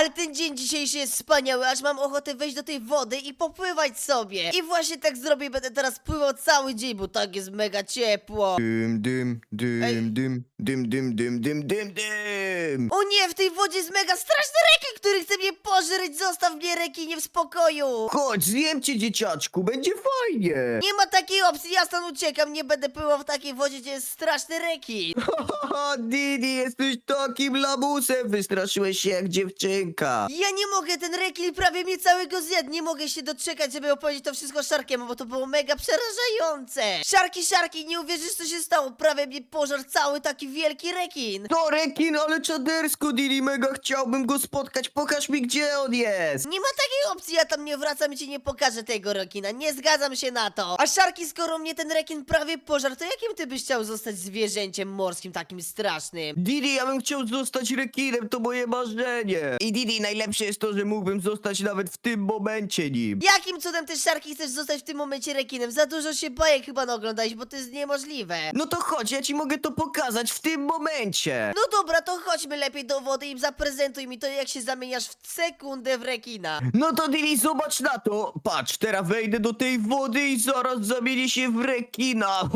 Ale ten dzień dzisiejszy jest wspaniały, aż mam ochotę wejść do tej wody i popływać sobie. I właśnie tak zrobię, będę teraz pływał cały dzień, bo tak jest mega ciepło. Dym, dym, Ej. dym, dym, dym, dym, dym, dym, dym, dym. O nie, w tej wodzie jest mega straszny rekin, który chce mnie pożreć. Zostaw mnie rekinie w spokoju. Chodź, zjem cię dzieciaczku, będzie fajnie. Nie ma takiej opcji, ja stąd uciekam, nie będę pływał w takiej wodzie, gdzie jest straszny rekin. Haha, Didi, jesteś takim lamusem, wystraszyłeś się jak dziewczynka. Ja nie mogę, ten rekin prawie mnie całego zjadł, nie mogę się doczekać, żeby opowiedzieć to wszystko Szarkiemu, bo to było mega przerażające. Szarki, Szarki, nie uwierzysz co się stało, prawie mnie pożarł cały taki wielki rekin. To rekin, ale czadersko, Didi, mega chciałbym go spotkać, pokaż mi gdzie on jest. Nie ma takiej opcji, ja tam nie wracam i ci nie pokażę tego rekina, nie zgadzam się na to. A Szarki, skoro mnie ten rekin prawie pożarł, to jakim ty byś chciał zostać zwierzęciem morskim takim strasznym? Didi, ja bym chciał zostać rekinem, to moje marzenie. I Didi, najlepsze jest to, że mógłbym zostać nawet w tym momencie nim. Jakim cudem ty Szarki chcesz zostać w tym momencie rekinem? Za dużo się bajek chyba naoglądałeś, bo to jest niemożliwe. No to chodź, ja ci mogę to pokazać w tym momencie. No dobra, to chodźmy lepiej do wody i zaprezentuj mi to, jak się zamieniasz w sekundę w rekina. No to Didi, zobacz na to. Patrz, teraz wejdę do tej wody i zaraz zamienię się w rekina.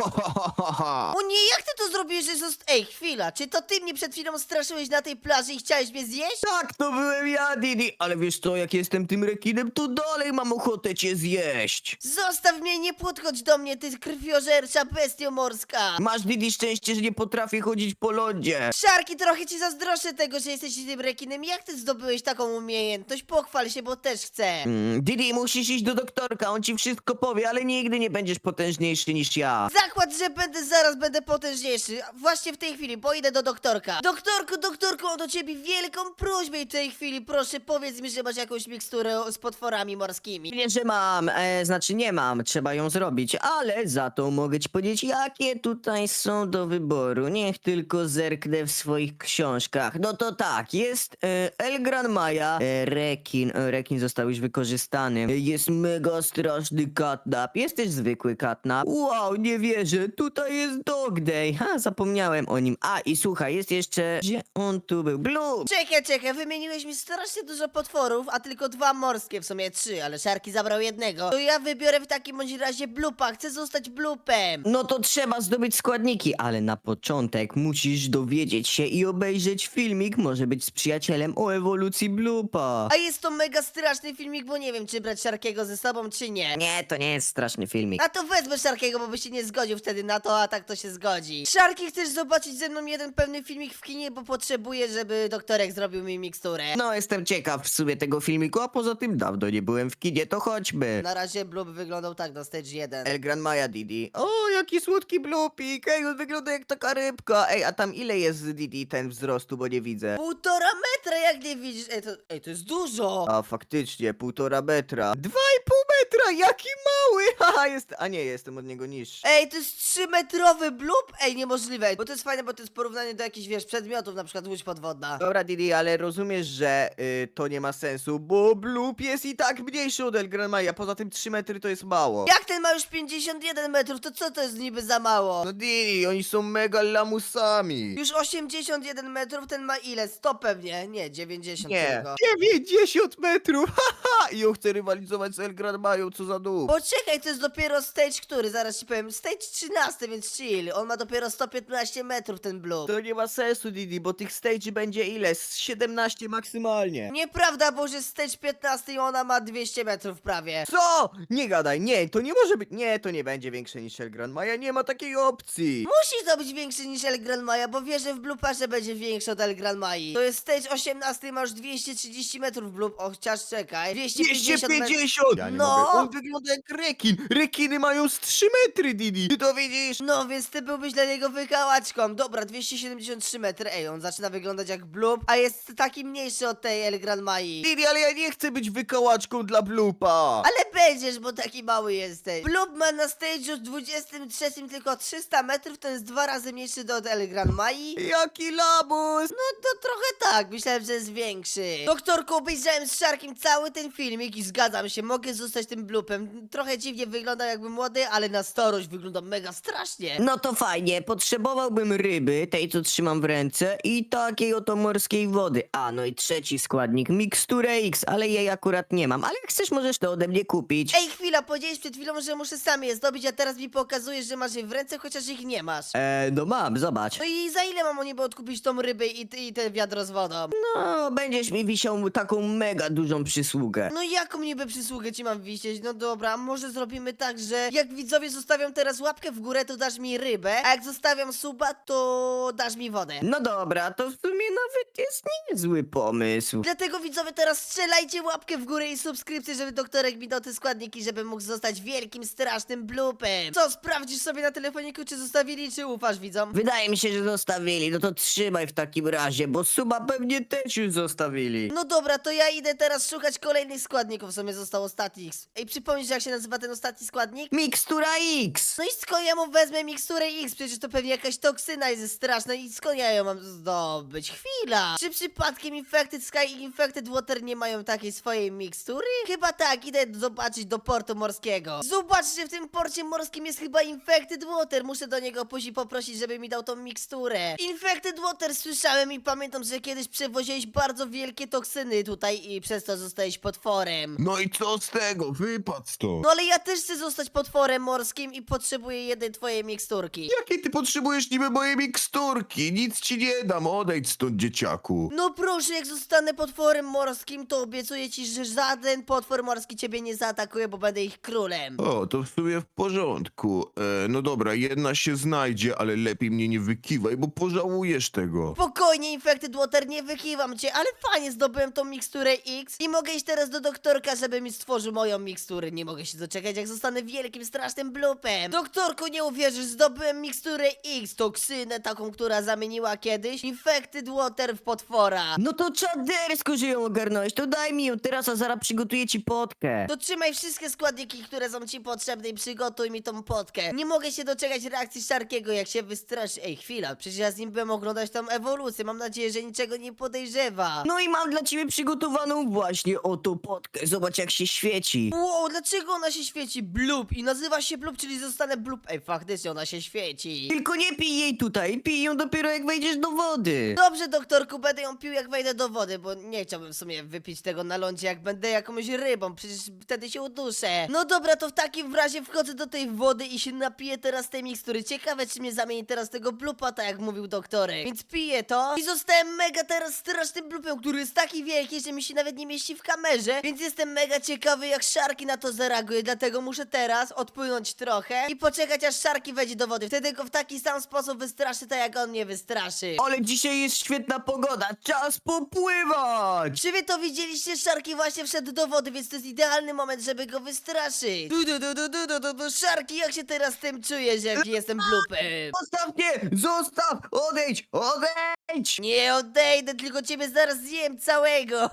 O nie, jak ty to zrobiłeś, że zost... Ej, chwila, czy to ty mnie przed chwilą straszyłeś na tej plaży i chciałeś mnie zjeść? tak, to byłem ja, Didi. Ale wiesz co, jak jestem tym rekinem, to dalej mam ochotę cię zjeść. Zostaw mnie, nie podchodź do mnie, ty krwiożercza bestio morska. Masz, Didi, szczęście, że nie potrafię chodzić po lądzie. Szarki, trochę ci zazdroszczę tego, że jesteś tym rekinem. Jak ty zdobyłeś taką umiejętność? Pochwal się, bo też chcę. Mm, Didi, musisz iść do doktorka, on ci wszystko powie, ale nigdy nie będziesz potężniejszy niż ja. Zakład, że będę zaraz będę potężniejszy. Właśnie w tej chwili, bo idę do doktorka. Doktorku, doktorku, mam do ciebie wielką prośbę i w tej chwili proszę powiedz mi, że masz jakąś miksturę z potworami morskimi. Nie, że mam, e, znaczy nie mam, trzeba ją zrobić, ale za to mogę ci powiedzieć, jakie tutaj są do wyboru. Niech tylko zerknę w swoich książkach. No to tak, jest e, El Gran Maja, e, rekin, e, rekin został już wykorzystany, e, jest mega straszny katnap, jest też zwykły katnap. Wow, nie wierzę, tutaj jest Dog Day, ha, zapomniałem o nim. A, i słuchaj, jest jeszcze, gdzie on tu był? Blue! Czekaj, czekaj, wymieniłeś mi strasznie dużo potworów, a tylko dwa morskie, w sumie trzy, ale Szarki zabrał jednego. To ja wybiorę w takim bądź razie blupa, chcę zostać blupem. No to trzeba zdobyć składniki, ale na początek musisz dowiedzieć się i obejrzeć filmik, może być z przyjacielem o ewolucji Blupa. A jest to mega straszny filmik, bo nie wiem, czy brać Szarkiego ze sobą, czy nie. Nie, to nie jest straszny filmik. A to wezmę Szarkiego, bo by się nie zgodził wtedy na to, a tak to się zgodzi. Szarki, chcesz zobaczyć ze mną jeden pewny filmik w kinie, bo potrzebuję, żeby doktorek zrobił mi miksturę. No, jestem ciekaw w sumie tego filmiku, a poza tym dawno nie byłem w kinie, to chodźmy. Na razie Blub wyglądał tak na stage 1. El Gran Maja Didi. O, jaki słodki blupik. Ej, on wygląda jak taka rybka. Ej, a tam ile jest Didi ten wzrostu, bo nie widzę. Półtora metra, jak nie widzisz. Ej, to, ej, to jest dużo. A faktycznie, półtora metra. Dwa i pół metra, jaki mały! Haha, jest. A nie, jestem od niego niższy. Ej, to jest trzymetrowy blub? Ej, niemożliwe, bo to jest fajne, bo to jest porównanie do jakichś, wiesz, przedmiotów, na przykład łódź podwodna. Dobra, Didi, ale rozumiesz, że y, to nie ma sensu, bo Bloop jest i tak mniejszy od El Gran poza tym 3 metry to jest mało. Jak ten ma już 51 metrów, to co to jest niby za mało? No Didi, oni są mega lamusami. Już 81 metrów, ten ma ile? 100 pewnie? Nie, 90 Nie, tylko. 90 metrów, haha, i on chce rywalizować z El Gran Mają, co za dół. Poczekaj, to jest dopiero stage który? Zaraz ci powiem. Stage 13, więc chill. On ma dopiero 115 metrów, ten blue. To nie ma sensu, Didi, bo tych stage będzie ile? Z 17 maksymalnie. Nieprawda, bo że stage 15 i ona ma 200 metrów prawie. Co? Nie gadaj, nie, to nie może być, nie, to nie będzie większe niż El Gran Maja, nie ma takiej opcji. Musi to być większy niż El Gran Maja, bo wierzę w Blupa, że będzie większy od El Gran Mai. To jest stage 18, masz 230 metrów Blup, o, chociaż czekaj. 250 metrów. 250! Ja nie No. mogę. On wygląda jak rekin. Rekiny mają z 3 metry, Didi. Ty to widzisz? No, więc ty byłbyś dla niego wykałaczką. Dobra, 273 metry. Ej, on zaczyna wyglądać jak Blup, a jest taki mniejszy od tej El Gran Mai. Didi, ale ja nie chcę być wykałaczką dla Blupa. Ale będziesz, bo taki mały jesteś. Blub ma na stage'u 23 tylko 300 metrów, to jest dwa razy mniejszy od El Gran Mai. Jaki labus! No to trochę tak, myślałem, że jest większy. Doktorku, obejrzałem z Szarkiem cały ten filmik i zgadzam się, mogę zostać tym tym blupem. Trochę dziwnie wygląda jakby młody, ale na starość wygląda mega strasznie. No to fajnie, potrzebowałbym ryby, tej co trzymam w ręce i takiej oto morskiej wody. A, no i trzeci składnik, miksturę X, ale jej akurat nie mam. Ale jak chcesz, możesz to ode mnie kupić. Ej, chwila, powiedziałeś przed chwilą, że muszę sam je zdobyć, a teraz mi pokazujesz, że masz je w ręce, chociaż ich nie masz. E, no mam, zobacz. No i za ile mam o niby odkupić tą rybę i, i ten wiadro z wodą? No, będziesz mi wisiał taką mega dużą przysługę. No i jaką niby przysługę ci mam No dobra, może zrobimy tak, że jak widzowie zostawią teraz łapkę w górę, to dasz mi rybę, a jak zostawiam suba, to dasz mi wodę. No dobra, to w sumie nawet jest niezły pomysł. Dlatego widzowie teraz strzelajcie łapkę w górę i subskrypcję, żeby doktorek mi dał te składniki, żeby mógł zostać wielkim, strasznym blupem. Co, sprawdzisz sobie na telefoniku, czy zostawili, czy ufasz widzom? Wydaje mi się, że zostawili, no to trzymaj w takim razie, bo suba pewnie też już zostawili. No dobra, to ja idę teraz szukać kolejnych składników, w sumie został ostatni. Ej, przypomnisz jak się nazywa ten ostatni składnik? Mikstura X! No i skąd ja mu wezmę miksturę X? Przecież to pewnie jakaś toksyna jest straszna i skąd ja ją mam zdobyć? Chwila! Czy przypadkiem Infected Sky i Infected Water nie mają takiej swojej mikstury? Chyba tak, idę zobaczyć do portu morskiego. Zobaczcie, w tym porcie morskim jest chyba Infected Water. Muszę do niego i poprosić, żeby mi dał tą miksturę. Infected Water słyszałem i pamiętam, że kiedyś przewoziłeś bardzo wielkie toksyny tutaj i przez to zostałeś potworem. No i co z tego? Wypadł stąd. No ale ja też chcę zostać potworem morskim i potrzebuję jednej twojej miksturki. Jakie ty potrzebujesz niby mojej miksturki? Nic ci nie dam, odejdź stąd, dzieciaku. No proszę, jak zostanę potworem morskim, to obiecuję ci, że żaden potwór morski ciebie nie zaatakuje, bo będę ich królem. O, to w sumie w porządku. E, no dobra, jedna się znajdzie, ale lepiej mnie nie wykiwaj, bo pożałujesz tego. Spokojnie, Infected Water, nie wykiwam cię, ale fajnie zdobyłem tą miksturę X i mogę iść teraz do doktorka, żeby mi stworzył moją miksturę. Nie mogę się doczekać, jak zostanę wielkim, strasznym blupem. Doktorku, nie uwierzysz, zdobyłem miksturę X, toksynę taką, która zamieniła kiedyś Infected Water w potwora. No to czadersko, że ją ogarnąłeś, to daj mi ją teraz, a zaraz przygotuję ci potkę. To trzymaj wszystkie składniki, które są ci potrzebne i przygotuj mi tą potkę. Nie mogę się doczekać reakcji Szarkiego, jak się wystraszy. Ej, chwila, przecież ja z nim byłem oglądać tą ewolucję. Mam nadzieję, że niczego nie podejrzewa. No i mam dla ciebie przygotowaną właśnie oto potkę, zobacz jak się świeci. Wow, dlaczego ona się świeci? Blub i nazywa się Blub, czyli zostanę Blub. Ej, faktycznie ona się świeci. Tylko nie pij jej tutaj, pij ją dopiero jak wejdziesz do wody. Dobrze, doktorku, będę ją pił jak wejdę do wody, bo nie chciałbym w sumie wypić tego na lądzie, jak będę jakąś rybą, przecież wtedy się uduszę. No dobra, to w takim razie wchodzę do tej wody i się napiję teraz tej mikstury. Ciekawe, czy mnie zamieni teraz tego blupa, tak jak mówił doktorek. Więc piję to i zostałem mega teraz strasznym blupem, który jest taki wielki, że mi się nawet nie mieści w kamerze, więc jestem mega ciekawy, jak Szarki na to zareaguje, dlatego muszę teraz odpłynąć trochę i poczekać, aż Szarki wejdzie do wody. Wtedy go w taki sam sposób wystraszy, tak jak on mnie wystraszy. Ale dzisiaj jest świetna pogoda, czas popływać! Czy wy to widzieliście? Szarki właśnie wszedł do wody, więc to jest idealny moment, żeby go wystraszyć. Du, du, du, du, du, du, du, du. Szarki, jak się teraz z tym czujesz, jak jestem blupem? Zostaw mnie! Zostaw! Odejdź! Odejdź! Nie odejdę, tylko ciebie zaraz zjem całego.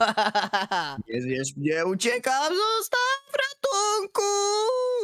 Nie zjesz mnie, uciekam! Zostaw! Правда? Ratunku!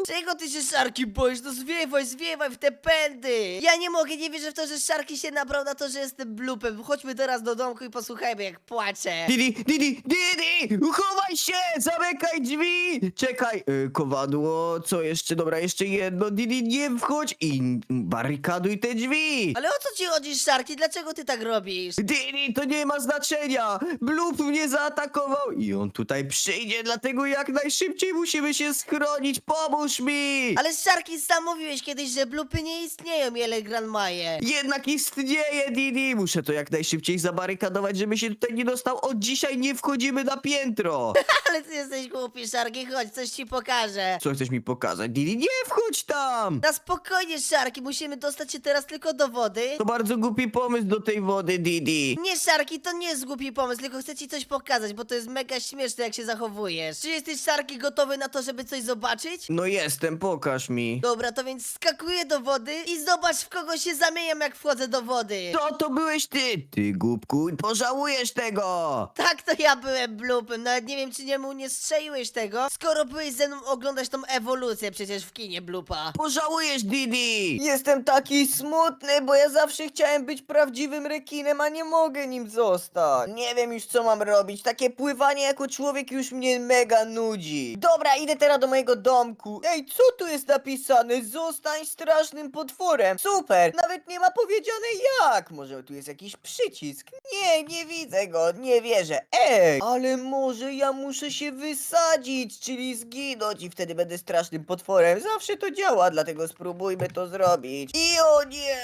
Czego ty się Szarki boisz? No zwiewaj, zwiewaj w te pędy. Ja nie mogę, nie wierzę w to, że Szarki się nabrał na to, że jestem blupem. Chodźmy teraz do domku i posłuchajmy, jak płaczę. Didi, Didi, Didi! Uchowaj się! Zamykaj drzwi! Czekaj, y, kowadło, co jeszcze? Dobra, jeszcze jedno. Didi, nie wchodź i barykaduj te drzwi! Ale o co ci chodzi, Szarki? Dlaczego ty tak robisz? Didi, to nie ma znaczenia! Blup mnie zaatakował i on tutaj przyjdzie, dlatego jak najszybciej musimy się schronić. Pomóż mi! Ale Szarki, sam mówiłeś kiedyś, że blupy nie istnieją, Jele Granmaje. Jednak istnieje, Didi! Muszę to jak najszybciej zabarykadować, żeby się tutaj nie dostał. Od dzisiaj nie wchodzimy na piętro! Ale ty jesteś głupi, Szarki, chodź, coś ci pokażę. Co chcesz mi pokazać, Didi? Nie wchodź tam! Na spokojnie, Szarki, musimy dostać się teraz tylko do wody. To bardzo głupi pomysł do tej wody, Didi. Nie, Szarki, to nie jest głupi pomysł, tylko chcę ci coś pokazać, bo to jest mega śmieszne, jak się zachowujesz. Czy jesteś, Szarki, gotowy na to, żeby coś zobaczyć? No jestem, pokaż mi. Dobra, to więc skakuję do wody i zobacz, w kogo się zamieniam, jak wchodzę do wody. To to byłeś ty, ty głupku, pożałujesz tego! Tak, to ja byłem blupem, nawet nie wiem, czy niemu nie strzeliłeś tego, skoro byłeś ze mną oglądać tą ewolucję przecież w kinie Blupa. Pożałujesz, Didi! Jestem taki smutny, bo ja zawsze chciałem być prawdziwym rekinem, a nie mogę nim zostać. Nie wiem już co mam robić. Takie pływanie jako człowiek już mnie mega nudzi. Dobra, idę teraz do mojego domku. Ej, co tu jest napisane? Zostań strasznym potworem. Super, nawet nie ma powiedziane jak. Może tu jest jakiś przycisk. Nie, nie widzę go, nie wierzę. Ej, ale może ja muszę się wysadzić, czyli zginąć i wtedy będę strasznym potworem. Zawsze to działa, dlatego spróbujmy to zrobić. I o nie,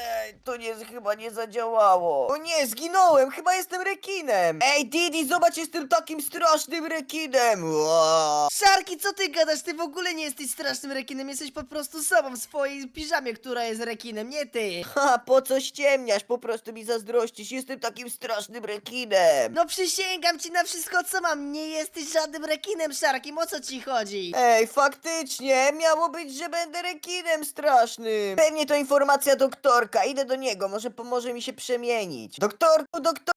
to nie, chyba nie zadziałało. O nie, zginąłem, chyba jestem rekinem. Ej, Didi, zobacz, jestem takim strasznym rekinem. Ua. Szarki, co ty gadasz? Ty w ogóle nie jesteś strasznym rekinem, jesteś po prostu sobą w swojej piżamie, która jest rekinem, nie ty. Ha, po co ściemniasz? Po prostu mi zazdrościsz. Jestem takim strasznym rekinem. No przysięgam ci na wszystko, co mam. Nie jesteś żadnym rekinem, Szarkim, o co ci chodzi? Ej, faktycznie, miało być, że będę rekinem strasznym. Pewnie to informacja doktorka, idę do niego, może pomoże mi się przemienić. Doktorku, doktorku,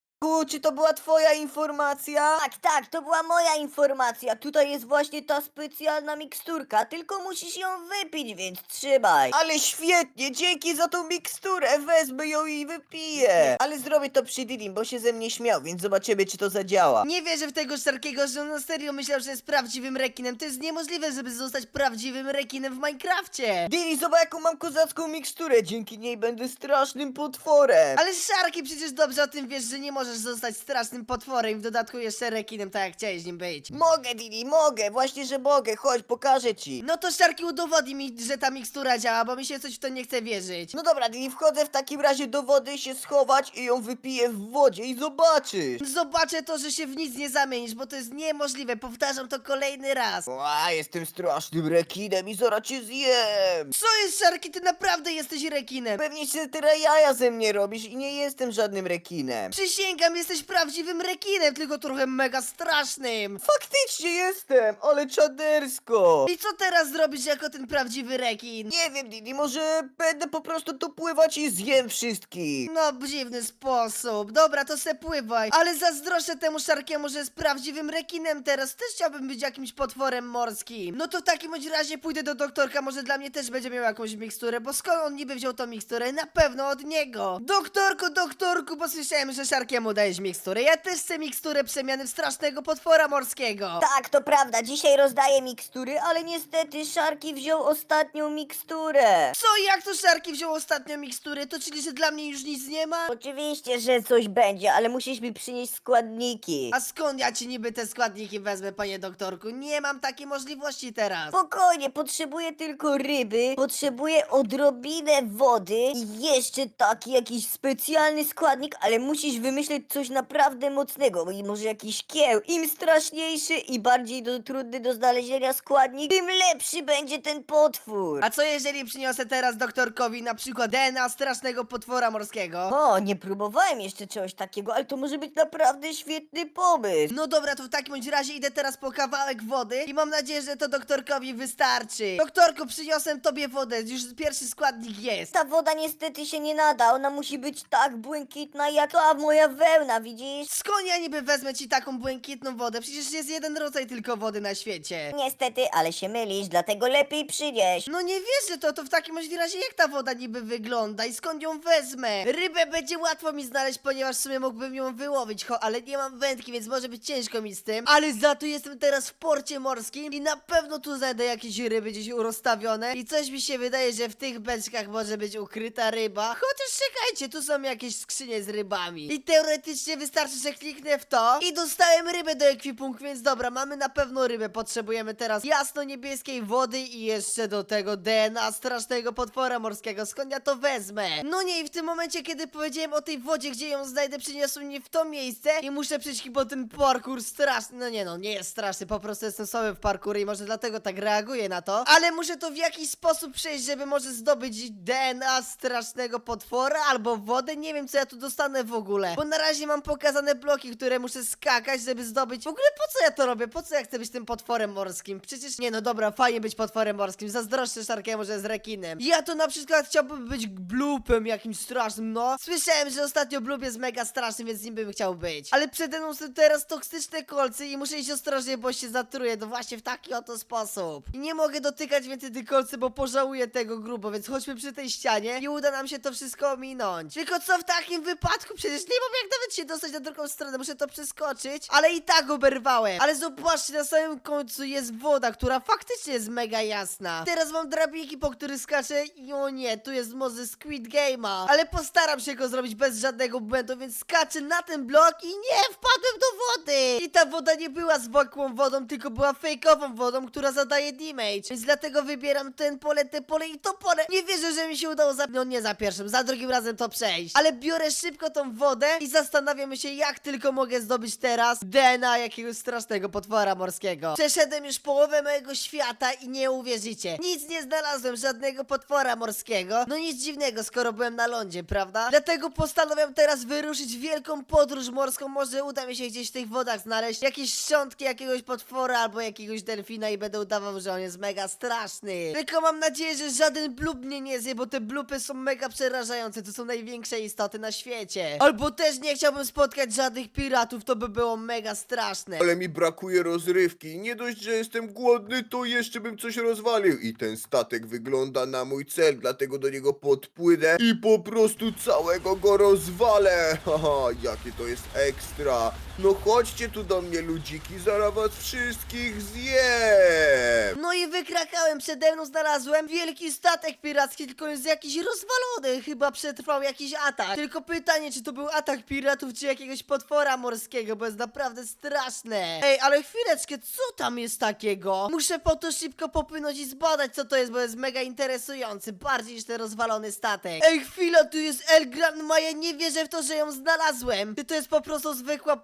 czy to była twoja informacja? Tak, tak, to była moja informacja. Tutaj jest właśnie ta specjalna miksturka, tylko musisz ją wypić, więc trzymaj. Ale świetnie, dzięki za tą miksturę, wezmę ją i wypiję. Ale zrobię to przy Didim, bo się ze mnie śmiał, więc zobaczymy, czy to zadziała. Nie wierzę w tego Szarkiego, że on na serio myślał, że jest prawdziwym rekinem. To jest niemożliwe, żeby zostać prawdziwym rekinem w Minecrafcie. Dili, zobacz jaką mam kozacką miksturę, dzięki niej będę strasznym potworem. Ale Szarki, przecież dobrze o tym wiesz, że nie możesz zostać strasznym potworem i w dodatku jeszcze rekinem, tak jak chciałeś nim być. Mogę, Dili, mogę, właśnie, że mogę, chodź, pokażę ci. No to Szarki udowodni mi, że ta mikstura działa, bo mi się coś w to nie chce wierzyć. No dobra, Dili, wchodzę w takim razie do wody się schować i ją wypiję w wodzie i zobaczysz. Zobaczę to, że się w nic nie zamienisz, bo to jest niemożliwe, powtarzam to kolejny raz. Ła, jestem strasznym rekinem i zaraz cię zjem. Co jest Szarki, ty naprawdę jesteś rekinem. Pewnie się teraz jaja ze mnie robisz i nie jestem żadnym rekinem. Przysięgam, jesteś prawdziwym rekinem, tylko trochę mega strasznym. Faktycznie jestem, ale czadersko. I co teraz zrobisz jako ten prawdziwy rekin? Nie wiem, Dili, może będę po prostu tu pływać i zjem wszystkich. No, dziwny sposób. Dobra, to se pływaj. Ale zazdroszczę temu szarkiemu, że jest prawdziwym rekinem teraz. Też chciałbym być jakimś potworem morskim. No to w takim bądź razie pójdę do doktorka, może dla mnie też będzie miał jakąś miksturę, bo skąd on niby wziął tą miksturę? Na pewno od niego. Doktorku, doktorku, bo słyszałem, że szarkiemu dajesz miksturę. Ja też chcę miksturę przemiany w strasznego potwora morskiego. Tak, to prawda, dzisiaj rozdaję mikstury, ale niestety Szarki wziął ostatnią miksturę. Co, jak to szarki wziął ostatnią miksturę? To czyli, że dla mnie już nic nie ma? Oczywiście, że coś będzie, ale musisz mi przynieść składniki. A skąd ja ci niby te składniki wezmę, panie doktorku? Nie mam takiej możliwości teraz. Spokojnie, potrzebuję tylko ryby, potrzebuję odrobinę wody i jeszcze taki jakiś specjalny składnik, ale musisz wymyśleć coś naprawdę mocnego, i może jakiś kieł. Im straszniejszy i bardziej do, trudny do znalezienia składnik, tym lepszy będzie ten potwór. A co jeżeli przyniosę teraz doktorkowi na przykład DNA strasznego potwora morskiego? O, nie próbowałem jeszcze czegoś takiego, ale to może być naprawdę świetny pomysł. No dobra, to w takim bądź razie idę teraz po kawałek wody i mam nadzieję, że to doktorkowi wystarczy. Doktorku, przyniosłem tobie wodę, już pierwszy składnik jest. Ta woda niestety się nie nada, ona musi być tak błękitna jak ta moja wełna, widzisz? Skąd ja niby wezmę ci taką błękitną wodę? Przecież jest jeden rodzaj tylko wody na świecie. Niestety, ale się mylisz, dlatego lepiej przynieś. No nie wierzę to, to w takim razie jak ta woda niby wygląda i skąd ją wezmę? Rybę będzie łatwo mi znaleźć, ponieważ w sumie mógłbym ją wyłowić, ho, ale nie mam wędki, więc może być ciężko mi z tym. Ale za to jestem teraz w porcie morskim i na pewno tu znajdę jakieś ryby gdzieś rozstawione i coś mi się wydaje, że w tych beczkach może być ukryta ryba. Chociaż czekajcie, tu są jakieś skrzynie z rybami. I teoretycznie wystarczy, że kliknę w to i dostałem rybę do ekwipunku, więc dobra, mamy na pewno rybę. Potrzebujemy teraz jasno-niebieskiej wody i jeszcze do tego DNA strasznego potwora morskiego. Skąd ja to wezmę? No nie, i w tym momencie, kiedy powiedziałem o tej wodzie, gdzie ją znajdę, przyniosły mnie w to miejsce i muszę przejść chyba ten parkour straszny. No nie no, nie jest straszny, po prostu jestem słaby w parkurze i może dlatego tak reaguję na to. Ale muszę to w jakiś sposób przejść, żeby może zdobyć DNA strasznego potwora albo wodę. Nie wiem, co ja tu dostanę w ogóle. Bo na razie razie mam pokazane bloki, które muszę skakać, żeby zdobyć... W ogóle po co ja to robię? Po co ja chcę być tym potworem morskim? Przecież, nie no dobra, fajnie być potworem morskim, zazdroszczę Szarkiemu, że jest rekinem. Ja to na przykład chciałbym być blupem jakimś strasznym, no. Słyszałem, że ostatnio blup jest mega straszny, więc nim bym chciał być. Ale przede mną są teraz toksyczne kolce i muszę iść ostrożnie, bo się zatruję, to właśnie w taki oto sposób. I nie mogę dotykać więcej tych kolcy, bo pożałuję tego grubo, więc chodźmy przy tej ścianie i uda nam się to wszystko ominąć. Tylko co w takim wypadku? Przecież nie mam jak nawet się dostać na drugą stronę, muszę to przeskoczyć, ale i tak oberwałem. Ale zobaczcie, na samym końcu jest woda, która faktycznie jest mega jasna. Teraz mam drabinki, po których skaczę i o nie, tu jest może Squid Game'a. Ale postaram się go zrobić bez żadnego błędu, więc skaczę na ten blok i nie, wpadłem do wody. I ta woda nie była zwykłą wodą, tylko była fejkową wodą, która zadaje damage. Więc dlatego wybieram ten pole, te pole i to pole. Nie wierzę, że mi się udało za... No nie za pierwszym, za drugim razem to przejść. Ale biorę szybko tą wodę i zastanawiam się, jak tylko mogę zdobyć teraz DNA jakiegoś strasznego potwora morskiego. Przeszedłem już połowę mojego świata i nie uwierzycie. Nic nie znalazłem, żadnego potwora morskiego. No nic dziwnego, skoro byłem na lądzie, prawda? Dlatego postanawiam teraz wyruszyć wielką podróż morską. Może uda mi się gdzieś w tych wodach znaleźć jakieś szczątki jakiegoś potwora albo jakiegoś delfina i będę udawał, że on jest mega straszny. Tylko mam nadzieję, że żaden blub mnie nie zje, bo te blupy są mega przerażające. To są największe istoty na świecie. Albo też nie chciałbym spotkać żadnych piratów, to by było mega straszne. Ale mi brakuje rozrywki. Nie dość, że jestem głodny, to jeszcze bym coś rozwalił. I ten statek wygląda na mój cel, dlatego do niego podpłynę i po prostu całego go rozwalę. Haha, jakie to jest ekstra. No chodźcie tu do mnie, ludziki, zaraz was wszystkich zjem. No i wykrakałem, przede mną znalazłem wielki statek piracki, tylko jest jakiś rozwalony, chyba przetrwał jakiś atak. Tylko pytanie, czy to był atak piratów, czy jakiegoś potwora morskiego, bo jest naprawdę straszne. Ej, ale chwileczkę, co tam jest takiego? Muszę po to szybko popłynąć i zbadać, co to jest, bo jest mega interesujący, bardziej niż ten rozwalony statek. Ej, chwila, tu jest El Gran Maja, nie wierzę w to, że ją znalazłem. Czy to jest po prostu zwykła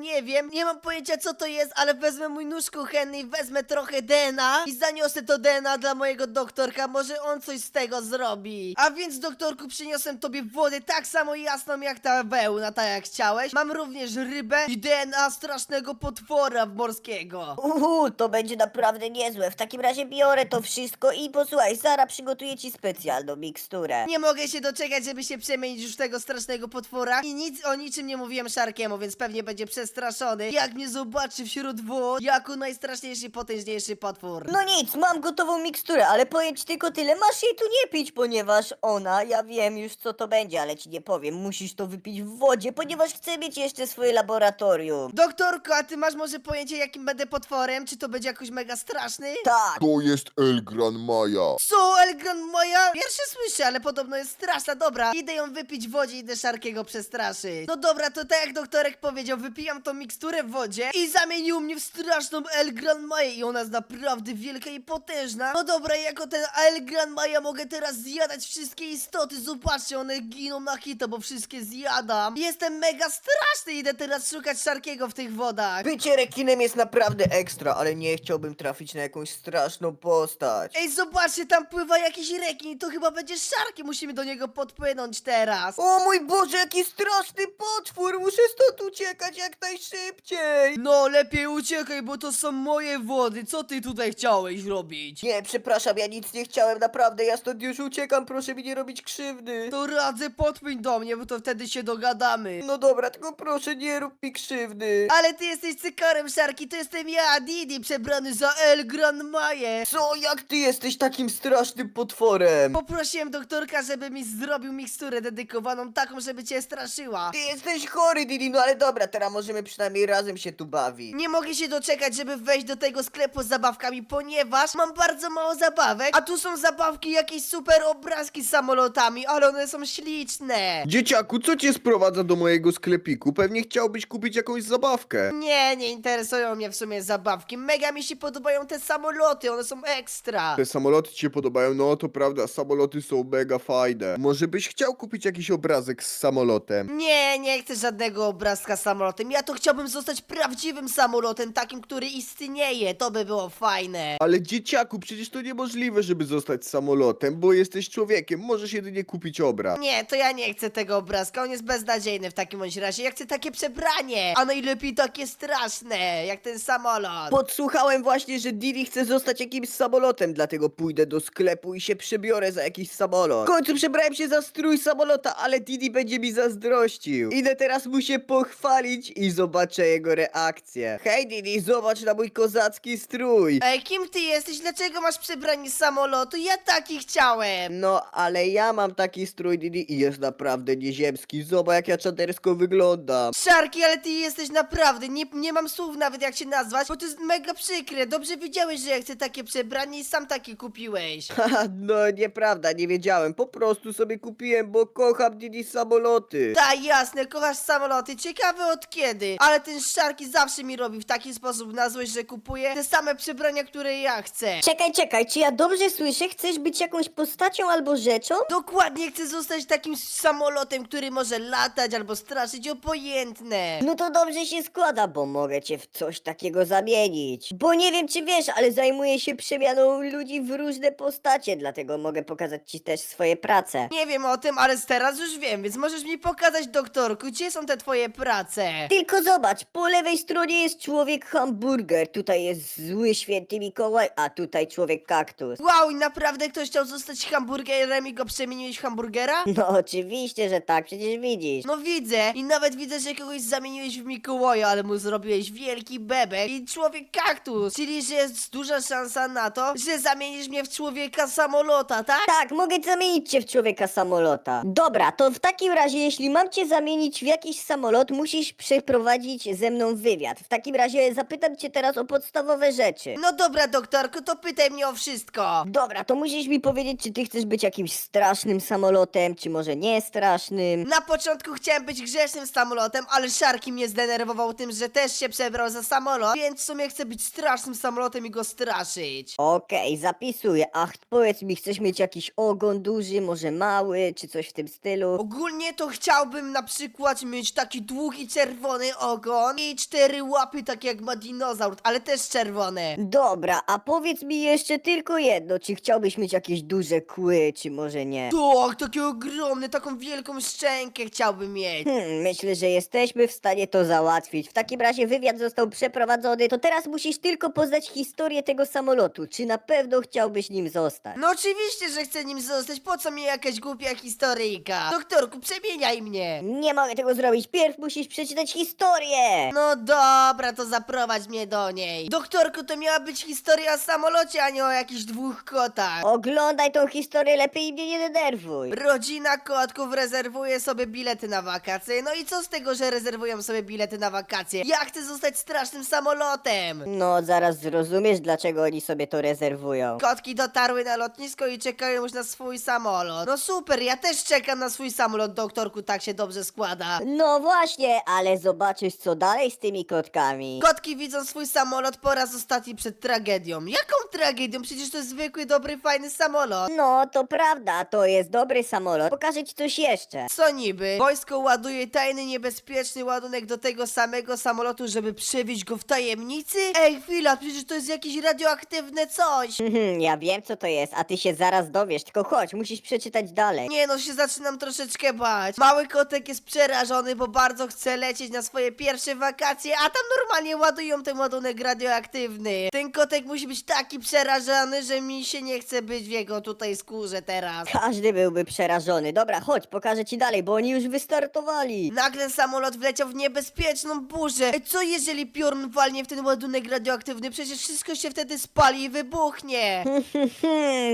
nie wiem, nie mam pojęcia, co to jest, ale wezmę mój nóż kuchenny i wezmę trochę DNA i zaniosę to DNA dla mojego doktorka, może on coś z tego zrobi. A więc, doktorku, przyniosłem tobie wodę tak samo jasną jak ta wełna, tak jak chciałeś. Mam również rybę i DNA strasznego potwora morskiego. Uhu, to będzie naprawdę niezłe. W takim razie biorę to wszystko i posłuchaj, Sara przygotuje ci specjalną miksturę. Nie mogę się doczekać, żeby się przemienić już w tego strasznego potwora i nic o niczym nie mówiłem Szarkiemu, więc pewnie będzie przestraszony, jak mnie zobaczy wśród wód jako najstraszniejszy, potężniejszy potwór. No nic, mam gotową miksturę, ale powiem ci tylko tyle, masz jej tu nie pić, ponieważ ona, ja wiem już co to będzie, ale ci nie powiem, musisz to wypić w wodzie, ponieważ chcę mieć jeszcze swoje laboratorium. Doktorko, a ty masz może pojęcie, jakim będę potworem? Czy to będzie jakoś mega straszny? Tak. To jest El Gran Maja. Co, Elgran moja? Pierwsze słyszę, ale podobno jest straszna. Dobra, idę ją wypić w wodzie, idę Szarkiego przestraszyć. No dobra, to tak jak doktorek powiedział, wypijam tą miksturę w wodzie i zamienił mnie w straszną Elgran Maję i ona jest naprawdę wielka i potężna. No dobra, jako ten Elgran Maja mogę teraz zjadać wszystkie istoty. Zobaczcie, one giną na hito, bo wszystkie zjadam. Jestem mega straszny, idę teraz szukać Szarkiego w tych wodach. Bycie rekinem jest naprawdę ekstra, ale nie chciałbym trafić na jakąś straszną postać. Ej, zobaczcie, tam pływa jakiś rekin, to chyba będzie szarki, musimy do niego podpłynąć teraz. O mój Boże, jaki straszny potwór! Muszę stąd uciekać jak najszybciej! No, lepiej uciekaj, bo to są moje wody, co ty tutaj chciałeś robić? Nie, przepraszam, ja nic nie chciałem, naprawdę, ja stąd już uciekam, proszę mi nie robić krzywdy. To radzę podpłyń do mnie, bo to wtedy się dogadamy. No dobra, tylko proszę nie rób mi krzywdy. Ale ty jesteś cykorem, Szarki, to jestem ja, Didi, przebrany za El Gran Maję. Co, jak ty jesteś takim strasznym potworem? Poprosiłem doktorka, żeby mi zrobił miksturę dedykowaną taką, żeby cię straszyła. Ty jesteś chory, Didi, no ale dobra, teraz możemy przynajmniej razem się tu bawić. Nie mogę się doczekać, żeby wejść do tego sklepu z zabawkami, ponieważ mam bardzo mało zabawek, a tu są zabawki, jakieś super obrazki z samolotami, ale one są śliczne. Dzieciaku, co cię sprowadza do mojego sklepiku? Pewnie chciałbyś kupić jakąś zabawkę. Nie, nie interesują mnie w sumie zabawki. Mega mi się podobają te samoloty, one są ekstra. Te samoloty ci się podobają? No to prawda, samoloty są mega fajne. Może byś chciał kupić jakiś obrazek z samolotem? Nie, nie chcę żadnego obrazka z samolotem. Ja to chciałbym zostać prawdziwym samolotem, takim, który istnieje. To by było fajne. Ale dzieciaku, przecież to niemożliwe, żeby zostać samolotem, bo jesteś człowiekiem. Możesz jedynie kupić obraz. Nie, to ja nie chcę tego obrazka, on jest beznadziejny. w takim bądź razie. Ja chcę takie przebranie, a najlepiej takie straszne, jak ten samolot. Podsłuchałem właśnie, że Didi chce zostać jakimś samolotem, dlatego pójdę do sklepu i się przebiorę za jakiś samolot. W końcu przebrałem się za strój samolota, ale Didi będzie mi zazdrościł. Idę teraz mu się pochwalić i zobaczę jego reakcję. Hej Didi, zobacz na mój kozacki strój. Ej, kim ty jesteś? Dlaczego masz przebranie samolotu? Ja taki chciałem. No, ale ja mam taki strój Didi i jest naprawdę nieziemski. Zobacz jak ja czadersko wyglądam. Szarki, ale ty jesteś naprawdę, nie, nie mam słów nawet jak cię nazwać, bo to jest mega przykre. Dobrze wiedziałeś, że ja chcę takie przebranie i sam takie kupiłeś. Haha, no nieprawda, nie wiedziałem. Po prostu sobie kupiłem, bo kocham Didi samoloty. Ta, jasne, kochasz samoloty, ciekawe od kiedy. Ale ten Szarki zawsze mi robi w taki sposób na złość, że kupuje te same przebrania, które ja chcę. Czekaj, czekaj, czy ja dobrze słyszę? Chcesz być jakąś postacią albo rzeczą? Dokładnie chcę zostać takim samolotem, który może latać albo straszyć obojętne. No to dobrze się składa, bo mogę cię w coś takiego zamienić. Bo nie wiem, czy wiesz, ale zajmuję się przemianą ludzi w różne postacie, dlatego mogę pokazać ci też swoje prace. Nie wiem o tym, ale teraz już wiem, więc możesz mi pokazać, doktorku, gdzie są te twoje prace? Tylko zobacz, po lewej stronie jest człowiek hamburger, tutaj jest zły święty Mikołaj, a tutaj człowiek kaktus. Wow, i naprawdę ktoś chciał zostać hamburgerem i go przemieniłeś w hamburgera? No oczywiście, że tak, przecież widzisz. No widzę i nawet widzę, że kogoś zamieniłeś w Mikołaja, ale mu zrobiłeś wielki bebek i człowiek kaktus. Czyli, że jest duża szansa na to, że zamienisz mnie w człowieka samolota, tak? Tak, mogę zamienić cię w człowieka samolota. Dobra, to w takim razie, jeśli mam cię zamienić w jakiś samolot, musisz przeprowadzić ze mną wywiad. W takim razie zapytam cię teraz o podstawowe rzeczy. No dobra, doktorku, to pytaj mnie o wszystko. Dobra, to musisz mi powiedzieć, czy ty chcesz być jakimś strasznym samolotem, czy może nie strasznym. Na początku chciałem być grzecznym samolotem, ale Szarki mnie zdenerwował tym, że też się przebrał za samolot, więc w sumie chcę być strasznym samolotem i go straszyć. Okej, zapisuję. Ach, powiedz mi, chcesz mieć jakiś ogon duży, może mały, czy coś w tym stylu? Ogólnie to chciałbym na przykład mieć taki długi czerwony ogon i cztery łapy, tak jak ma dinozaur, ale też czerwone. Dobra, a powiedz mi jeszcze tylko jedno, czy chciałbyś mieć jakieś duże kły, czy może nie? Tak, takie ogromne, taką wielką szczękę chciałbym mieć. Hmm, myślę, że jesteśmy w stanie to załatwić. W takim razie wywiad został przeprowadzony, to teraz musisz tylko poznać historię tego samolotu. Czy na pewno chciałbyś nim zostać? No oczywiście, że chcę nim zostać, po co mi jakaś głupia historyjka? Doktorku, przemieniaj mnie. Nie mogę tego zrobić, pierw musisz przeczytać historię! No dobra, to zaprowadź mnie do niej. Doktorku, to miała być historia o samolocie, a nie o jakichś dwóch kotach. Oglądaj tą historię lepiej i mnie nie denerwuj. Rodzina kotków rezerwuje sobie bilety na wakacje. No i co z tego, że rezerwują sobie bilety na wakacje? Ja chcę zostać strasznym samolotem. No, zaraz zrozumiesz, dlaczego oni sobie to rezerwują. Kotki dotarły na lotnisko i czekają już na swój samolot. No super, ja też czekam na swój samolot, doktorku, tak się dobrze składa. No właśnie, ale zobaczysz co dalej z tymi kotkami. Kotki widzą swój samolot po raz ostatni przed tragedią. Jaką tragedią? Przecież to jest zwykły, dobry, fajny samolot. No, to prawda, to jest dobry samolot. Pokażę ci coś jeszcze. Co niby? Wojsko ładuje tajny, niebezpieczny ładunek do tego samego samolotu, żeby przewieźć go w tajemnicy? Ej, chwila, przecież to jest jakieś radioaktywne coś. Mhm, ja wiem co to jest, a ty się zaraz dowiesz, tylko chodź, musisz przeczytać dalej. Nie no, się zaczynam troszeczkę bać. Mały kotek jest przerażony, bo bardzo chce lecieć na swoje pierwsze wakacje, a tam normalnie ładują ten ładunek radioaktywny. Ten kotek musi być taki przerażony, że mi się nie chce być w jego tutaj skórze teraz. Każdy byłby przerażony. Dobra, chodź, pokażę ci dalej, bo oni już wystartowali. Nagle samolot wleciał w niebezpieczną burzę. Ej, Co jeżeli piorun walnie w ten ładunek radioaktywny? Przecież wszystko się wtedy spali i wybuchnie.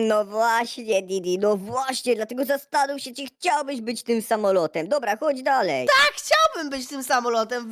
No właśnie, Didi, no właśnie, dlatego zastanów się, czy chciałbyś być tym samolotem. Dobra, chodź dalej. Tak, chciałbym być tym samolotem,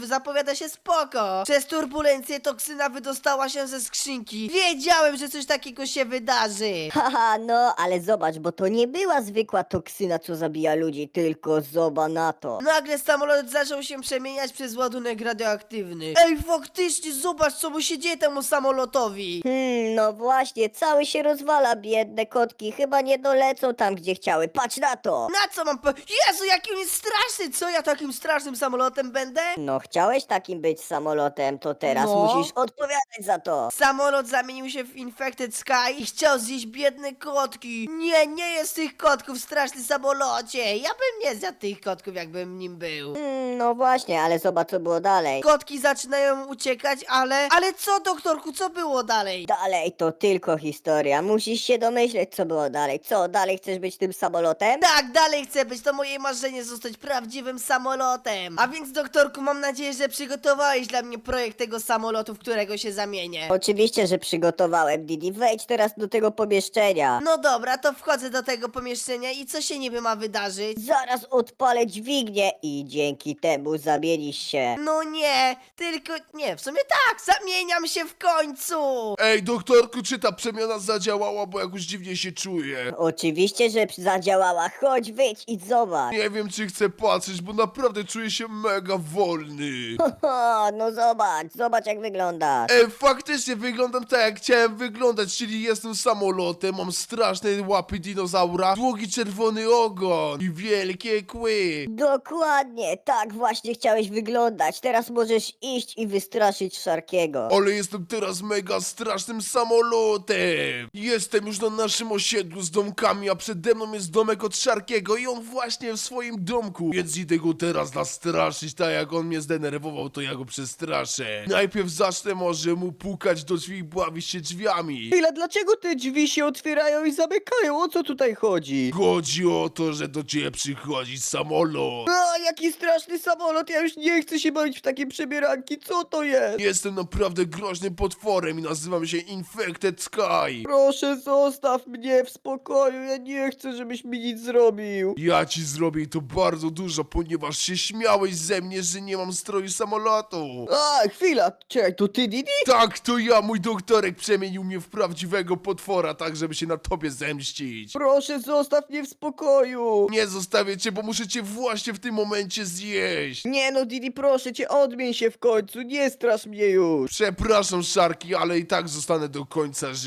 zapowiada się spoko. Przez turbulencję toksyna wydostała się ze skrzynki. Wiedziałem, że coś takiego się wydarzy. Haha, no, ale zobacz, bo to nie była zwykła toksyna, co zabija ludzi, tylko zoba na to. Nagle samolot zaczął się przemieniać przez ładunek radioaktywny. Ej, faktycznie, zobacz, co mu się dzieje temu samolotowi. Hmm, no właśnie, cały się rozwala, biedne kotki, chyba nie dolecą tam, gdzie chciały. Patrz na to! Na co mam po... Jezu, jaki on jest straszny! Co ja takim strasznym samolotem samolotem będę? No chciałeś takim być samolotem, to teraz No. musisz odpowiadać za to. Samolot zamienił się w Infected Sky i chciał zjeść biedne kotki. Nie, nie jest tych kotków w strasznym samolocie. Ja bym nie zjadł tych kotków, jakbym nim był. Mm, no właśnie, ale zobacz co było dalej. Kotki zaczynają uciekać, ale... Ale co, doktorku, co było dalej? Dalej to tylko historia. Musisz się domyśleć, co było dalej. Co, dalej chcesz być tym samolotem? Tak, dalej chcę być, to moje marzenie zostać prawdziwym samolotem. A więc, doktorku, mam nadzieję, że przygotowałeś dla mnie projekt tego samolotu, w którego się zamienię. Oczywiście, że przygotowałem, Didi. Wejdź teraz do tego pomieszczenia. No dobra, to wchodzę do tego pomieszczenia i co się niby ma wydarzyć? Zaraz odpalę dźwignię i dzięki temu zamienisz się. No nie, tylko nie, w sumie tak, zamieniam się w końcu. Ej, doktorku, czy ta przemiana zadziałała, bo jakoś dziwnie się czuję. Oczywiście, że zadziałała. Chodź, wyjdź i zobacz. Nie wiem, czy chcę patrzeć, bo naprawdę czuję się mega wolny. Ho, no zobacz, zobacz jak wyglądasz. Ej, faktycznie wyglądam tak, jak chciałem wyglądać, czyli jestem samolotem, mam straszne łapy dinozaura, długi czerwony ogon i wielkie kły. Dokładnie, tak właśnie chciałeś wyglądać. Teraz możesz iść i wystraszyć Szarkiego. Ale jestem teraz mega strasznym samolotem. Jestem już na naszym osiedlu z domkami, a przede mną jest domek od Szarkiego i on właśnie w swoim domku. Więc idę go teraz nastraszyć, tak jak on mnie zdenerwował, to ja go przestraszę. Najpierw zacznę może mu pukać do drzwi i bawić się drzwiami. Chwila, dlaczego te drzwi się otwierają i zamykają? O co tutaj chodzi? Chodzi o to, że do ciebie przychodzi samolot. A, jaki straszny samolot, ja już nie chcę się bawić w takie przebieranki, co to jest? Jestem naprawdę groźnym potworem i nazywam się Infected Sky. Proszę, zostaw mnie w spokoju, ja nie chcę, żebyś mi nic zrobił. Ja ci zrobię i to bardzo dużo, ponieważ się śmiałeś ze mnie, że nie mam stroju samolotu. A, chwila, czekaj, to ty, Didi? Tak, to ja, mój doktorek przemienił mnie w prawdziwego potwora, tak żeby się na tobie zemścić. Proszę, zostaw mnie w spokoju. Nie zostawię cię, bo muszę cię właśnie w tym momencie zjeść. Nie no, Didi, proszę cię, odmień się w końcu, nie strasz mnie już. Przepraszam, Szarki, ale i tak zostanę do końca życia.